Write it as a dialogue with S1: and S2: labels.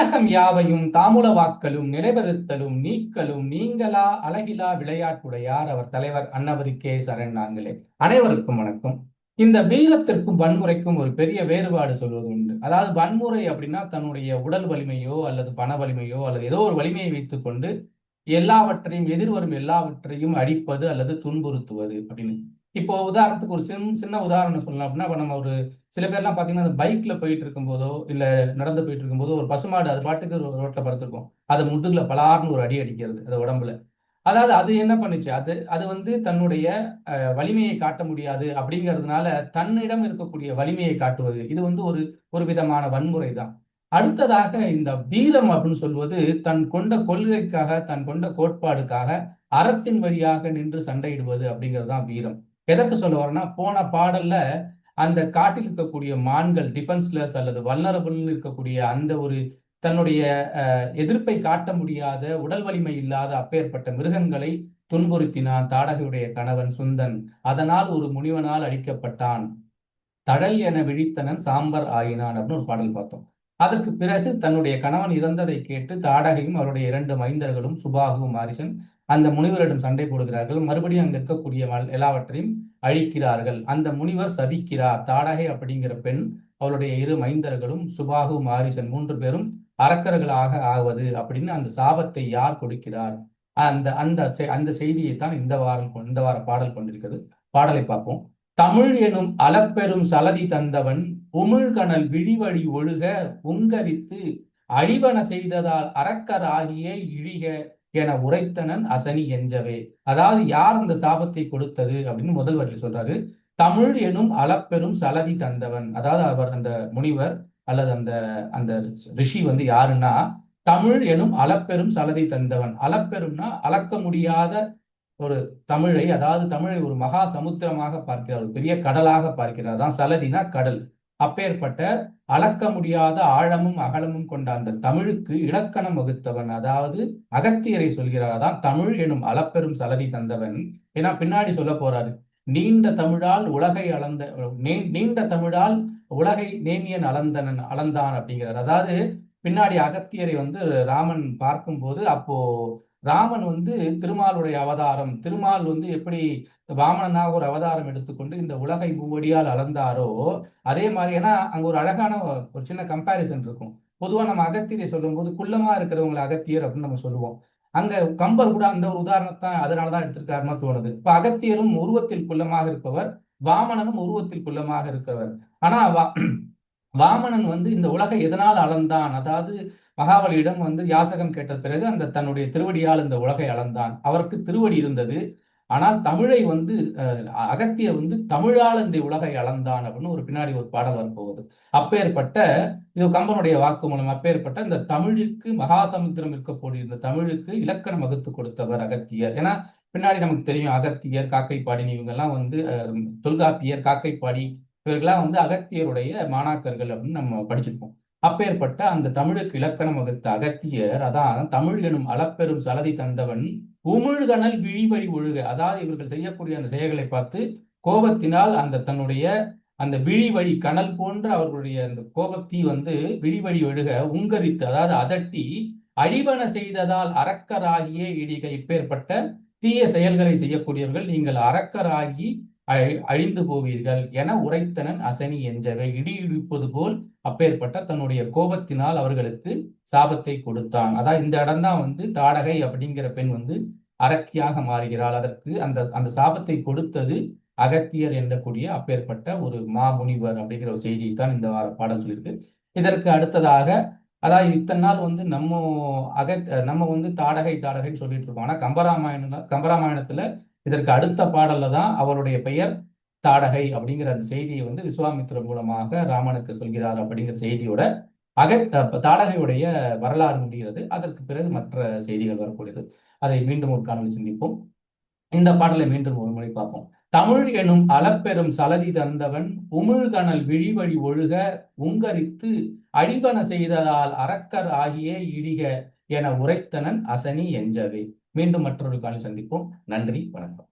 S1: உலகம் யாவையும் தாமுல வாக்கலும் நிலைபெறுத்தலும் நீக்கலும் நீங்களா அழகிலா விளையாட்டுடையார் அவர் தலைவர் அன்னவருக்கே சரண் நாங்களே. அனைவருக்கும் வணக்கம். இந்த வீரத்திற்கும் வன்முறைக்கும் ஒரு பெரிய வேறுபாடு சொல்வது உண்டு. அதாவது வன்முறை அப்படின்னா தன்னுடைய உடல் வலிமையோ அல்லது பண வலிமையோ அல்லது ஏதோ ஒரு வலிமையை வைத்துக்கொண்டு எல்லாவற்றையும் எதிர்வரும் எல்லாவற்றையும் அடிப்பது அல்லது துன்புறுத்துவது அப்படின்னு இப்போ உதாரணத்துக்கு ஒரு சின் சின்ன உதாரணம் சொல்லலாம் அப்படின்னா இப்போ நம்ம ஒரு சில பேர்லாம் பார்த்தீங்கன்னா அந்த பைக்ல போயிட்டு இருக்கும்போதோ இல்லை நடந்து போயிட்டு இருக்கும்போதோ ஒரு பசுமாடு அது பாட்டுக்கு ரோட்டில் படுத்திருக்கும். அது முதுகுல பலார்னு ஒரு அடி அடிக்கிறது அது உடம்புல. அதாவது அது என்ன பண்ணுச்சு? அது அது வந்து தன்னுடைய வலிமையை காட்ட முடியாது அப்படிங்கிறதுனால தன்னிடம் இருக்கக்கூடிய வலிமையை காட்டுவது. இது வந்து ஒரு ஒரு விதமான வன்முறை தான். அடுத்ததாக இந்த வீரம் அப்படின்னு சொல்வது தன் கொண்ட கொள்கைக்காக தன் கொண்ட கோட்பாடுக்காக அறத்தின் வழியாக நின்று சண்டையிடுவது அப்படிங்கிறது தான் வீரம். எதற்கு சொல்ல வரேன்னா போன பாடல்ல அந்த காட்டில் இருக்கக்கூடிய மான்கள் டிஃபென்ஸ்லெஸ் அல்லது வல்லரபுள் இருக்கக்கூடிய அந்த ஒரு தன்னுடைய எதிர்ப்பை காட்ட முடியாத உடல் வலிமை இல்லாத அப்பேற்பட்ட மிருகங்களை துன்புறுத்தினான் தாடகையுடைய கணவன் சுந்தன். அதனால் ஒரு முனிவனால் அழிக்கப்பட்டான். தடல் என விழித்தனன் சாம்பர் ஆயினான் அப்படின்னு ஒரு பாடல் பார்த்தோம். அதற்கு பிறகு தன்னுடைய கணவன் இறந்ததை கேட்டு தாடகையும் அவருடைய இரண்டு மைந்தர்களும் சுபாகுவும் மாரிசன் அந்த முனிவரிடம் சண்டை போடுகிறார்கள். மறுபடியும் அங்க இருக்கக்கூடிய எல்லாவற்றையும் அழிக்கிறார்கள். அந்த முனிவர் சபிக்கிறார். தாடகை அப்படிங்கிற பெண் அவளுடைய இரு மைந்தர்களும் சுபாகு மாரிசன் மூன்று பேரும் அரக்கர்களாக ஆவது அப்படின்னு அந்த சாபத்தை யார் கொடுக்கிறார்? அந்த அந்த அந்த செய்தியை தான் இந்த வாரம் இந்த வார பாடல் கொண்டிருக்கிறது. பாடலை பார்ப்போம். தமிழ் எனும் அளப்பெரும் சலதி தந்தவன் உமிழ்கணல் விழிவழி ஒழுக உங்கரித்து அழிவன செய்ததால் அரக்கர் இழிக என உரைத்தனன் அசனி எஞ்சவே. அதாவது யார் அந்த சாபத்தை கொடுத்தது அப்படின்னு முதல் வரியில் சொல்றாரு. தமிழ் எனும் அளப்பெரும் சலதி தந்தவன். அதாவது அவர் அந்த முனிவர் அல்லது அந்த அந்த ரிஷி வந்து யாருன்னா தமிழ் எனும் அளப்பெரும் சலதி தந்தவன். அளப்பெரும்னா அளக்க முடியாத ஒரு தமிழை அதாவது தமிழை ஒரு மகா சமுத்திரமாக பார்க்கிறார் ஒரு பெரிய கடலாக பார்க்கிறார். தான் சலதினா கடல். அப்பேற்பட்ட அளக்க முடியாத ஆழமும் அகலமும் கொண்ட அந்த தமிழுக்கு இலக்கணம் வகுத்தவன் அதாவது அகத்தியரை சொல்கிறார் அதான் தமிழ் எனும் அளப்பெரும் சலதி தந்தவன். ஏன்னா பின்னாடி சொல்ல போறாரு நீண்ட தமிழால் உலகை அளந்த நீண்ட தமிழால் உலகை நேமியன் அளந்தனன் அளந்தான் அப்படிங்கிறார். அதாவது பின்னாடி அகத்தியரை வந்து ராமன் பார்க்கும்போது அப்போ ராமன் வந்து திருமாலுடைய அவதாரம் திருமால் வந்து எப்படி வாமனனாக ஒரு அவதாரம் எடுத்துக்கொண்டு இந்த உலகை மூவடியால் அளந்தாரோ அதே மாதிரி ஏன்னா அங்க ஒரு அழகான ஒரு சின்ன கம்பேரிசன் இருக்கும். பொதுவா நம்ம அகத்தியரை சொல்லும் போது குள்ளமா இருக்கிறவங்களை அகத்தியர் அப்படின்னு நம்ம சொல்லுவோம். அங்க கம்பர் கூட அந்த ஒரு உதாரணத்தை அதனாலதான் எடுத்திருக்காருன்னு தோணுது. இப்ப அகத்தியரும் உருவத்தில் குள்ளமாக இருப்பவர் வாமனனும் உருவத்தில் குள்ளமாக இருக்கிறவர். ஆனா வாமனன் வந்து இந்த உலகை எதனால் அளந்தான்? அதாவது மகாபலியிடம் வந்து யாசகம் கேட்ட பிறகு அந்த தன்னுடைய திருவடியால் இந்த உலகை அளந்தான். அவருக்கு திருவடி இருந்தது. ஆனால் தமிழை வந்து அகத்திய வந்து தமிழால் இந்த உலகை அளந்தான் அப்படின்னு ஒரு பின்னாடி ஒரு பாடல் வரப்போகுது. அப்பேற்பட்ட இது கம்பனுடைய வாக்கு மூலம் அப்பேற்பட்ட இந்த தமிழுக்கு மகாசமுத்திரம் இருக்கக்கூடிய இந்த தமிழுக்கு இலக்கணம் வகுத்து கொடுத்தவர் அகத்தியர். ஏன்னா பின்னாடி நமக்கு தெரியும் அகத்தியர் காக்கைப்பாடினி இவங்கெல்லாம் வந்து தொல்காப்பியர் காக்கைப்பாடி இவர்கள்லாம் வந்து அகத்தியருடைய மாணாக்கர்கள் அப்படின்னு நம்ம படிச்சிருப்போம். அப்பேற்பட்ட அந்த தமிழுக்கு இலக்கணம் வகுத்த அகத்தியர் அதான் தமிழ் எனும் அளப்பெரும் சலதி தந்தவன் உமிழ்கணல் விழிவழி ஒழுக. அதாவது இவர்கள் செய்யக்கூடிய அந்த செயல்களை பார்த்து கோபத்தினால் அந்த தன்னுடைய அந்த விழிவழி கணல் போன்ற அவர்களுடைய அந்த கோபத்தீ வந்து விழிவழி ஒழுக உங்கரித்து அதாவது அதட்டி அழிவன செய்ததால் அறக்கராகிய இடிக. இப்பேற்பட்ட தீய செயல்களை செய்யக்கூடியவர்கள் நீங்கள் அறக்கராகி அழிந்து போவீர்கள் என உரைத்தனன் அசனி என்றவை இடி இடிப்பது போல் அப்பேற்பட்ட தன்னுடைய கோபத்தினால் அவர்களுக்கு சாபத்தை கொடுத்தான். அதான் இந்த இடம்தான் வந்து தாடகை அப்படிங்கிற பெண் வந்து அரக்கியாக மாறுகிறாள். அதற்கு அந்த அந்த சாபத்தை கொடுத்தது அகத்தியர் என்றக்கூடிய அப்பேற்பட்ட ஒரு மாமுனிவர் அப்படிங்கிற ஒரு செய்தியை தான் இந்த வார பாடல் சொல்லியிருக்கு. இதற்கு அடுத்ததாக அதாவது இத்தனை நாள் வந்து நம்ம அக நம்ம வந்து தாடகை தாடகைன்னு சொல்லிட்டு இருக்கோம். ஆனா கம்பராமாயணம் கம்பராமாயணத்துல இதற்கு அடுத்த பாடல்ல தான் அவருடைய பெயர் தாடகை அப்படிங்கிற அந்த செய்தியை வந்து விஸ்வாமித்திர மூலமாக ராமனுக்கு சொல்கிறார் அப்படிங்கிற செய்தியோட அக தாடகையுடைய வரலாறு முடிகிறது. அதற்கு பிறகு மற்ற செய்திகள் வரக்கூடியது. அதை மீண்டும் ஒரு காணொலி சிந்திப்போம். இந்த பாடலை மீண்டும் ஒரு முறை பார்ப்போம். தமிழ் எனும் அளப்பெரும் சலதி தந்தவன் உமிழ்கணல் விழிவழி ஒழுக உங்கரித்து அழிவன செய்ததால் அரக்கர் ஆகிய இடிக என உரைத்தனன் அசனி எஞ்சவே. மீண்டும் மற்றொரு காலில் சந்திப்போம். நன்றி வணக்கம்.